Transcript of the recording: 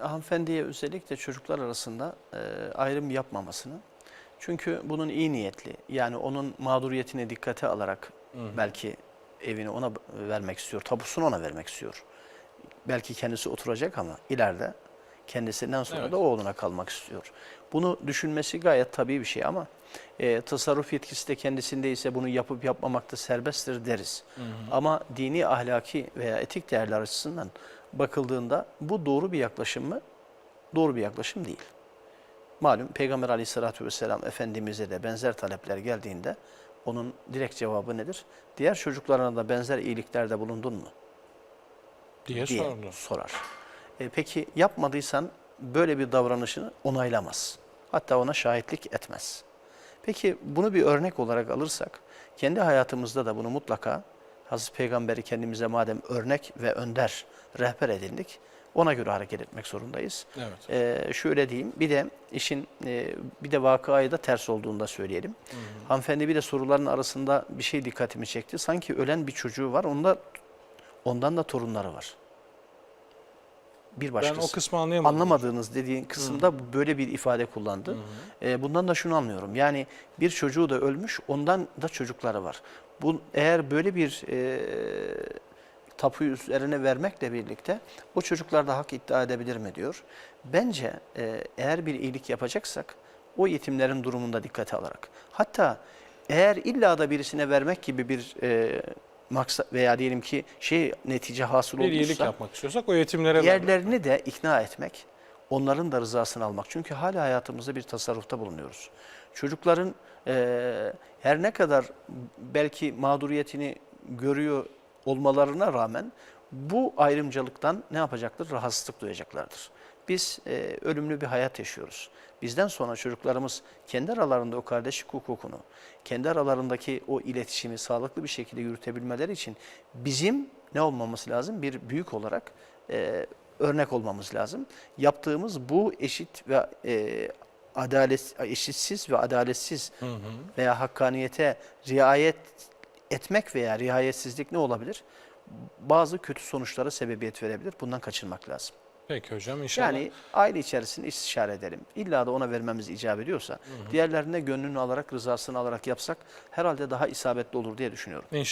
hanımefendiye özellikle çocuklar arasında e, ayrım yapmamasını. Çünkü bunun iyi niyetli yani onun mağduriyetini dikkate alarak belki evini ona vermek istiyor, tapusunu ona vermek istiyor. Belki kendisi oturacak ama ileride kendisinden sonra Evet. da oğluna kalmak istiyor. Bunu düşünmesi gayet tabii bir şey ama e, tasarruf yetkisi de kendisindeyse bunu yapıp yapmamakta serbesttir deriz. Ama dini, ahlaki veya etik değerler açısından bakıldığında bu doğru bir yaklaşım mı? Doğru bir yaklaşım değil. Malum Peygamber aleyhissalatü vesselam Efendimiz'e de benzer talepler geldiğinde onun direkt cevabı nedir? Diğer çocuklarına da benzer iyiliklerde bulundun mu? diye, diye sordu. sorar. E, peki yapmadıysan böyle bir davranışını onaylamaz. Hatta ona şahitlik etmez. Peki bunu bir örnek olarak alırsak kendi hayatımızda da bunu mutlaka Hazreti Peygamberi kendimize madem örnek ve önder, rehber edindik ona göre hareket etmek zorundayız. Evet. Ee, şöyle diyeyim bir de işin e, bir de vakayı da ters olduğunu da söyleyelim. Hanımefendi bir de soruların arasında bir şey dikkatimi çekti. Sanki ölen bir çocuğu var onda ondan da torunları var. Bir Ben başkası. o kısmı anlayamadım. Anlamadığınız dediğin kısımda böyle bir ifade kullandı. Ee, bundan da şunu anlıyorum. Yani bir çocuğu da ölmüş, ondan da çocukları var. Bu eğer böyle bir e, tapuyu üzerine vermekle birlikte o çocuklar da hak iddia edebilir mi diyor. Bence e, eğer bir iyilik yapacaksak o yetimlerin durumunda dikkate alarak. Hatta eğer illa da birisine vermek gibi bir e, maksat veya diyelim ki şey netice hasıl Bir iyilik yapmak istiyorsak o yetimlere vermek. De ikna etmek, onların da rızasını almak. Çünkü hala hayatımızda bir tasarrufta bulunuyoruz. Çocukların eee, her ne kadar belki mağduriyetini görüyor olmalarına rağmen bu ayrımcılıktan ne yapacaktır? Rahatsızlık duyacaklardır. Biz eee, ölümlü bir hayat yaşıyoruz. Bizden sonra çocuklarımız kendi aralarında o kardeşlik hukukunu, kendi aralarındaki o iletişimi sağlıklı bir şekilde yürütebilmeleri için bizim ne olmamız lazım? Bir büyük olarak e, örnek olmamız lazım. Yaptığımız bu eşit ve e, adalet eşitsiz ve adaletsiz veya hakkaniyete riayet etmek veya riayetsizlik ne olabilir? Bazı kötü sonuçlara sebebiyet verebilir. Bundan kaçınmak lazım. Peki hocam inşallah. Yani aile içerisinde istişare edelim. İlla da ona vermemiz icap ediyorsa diğerlerine gönlünü alarak, rızasını alarak yapsak herhalde daha isabetli olur diye düşünüyorum. İnşallah.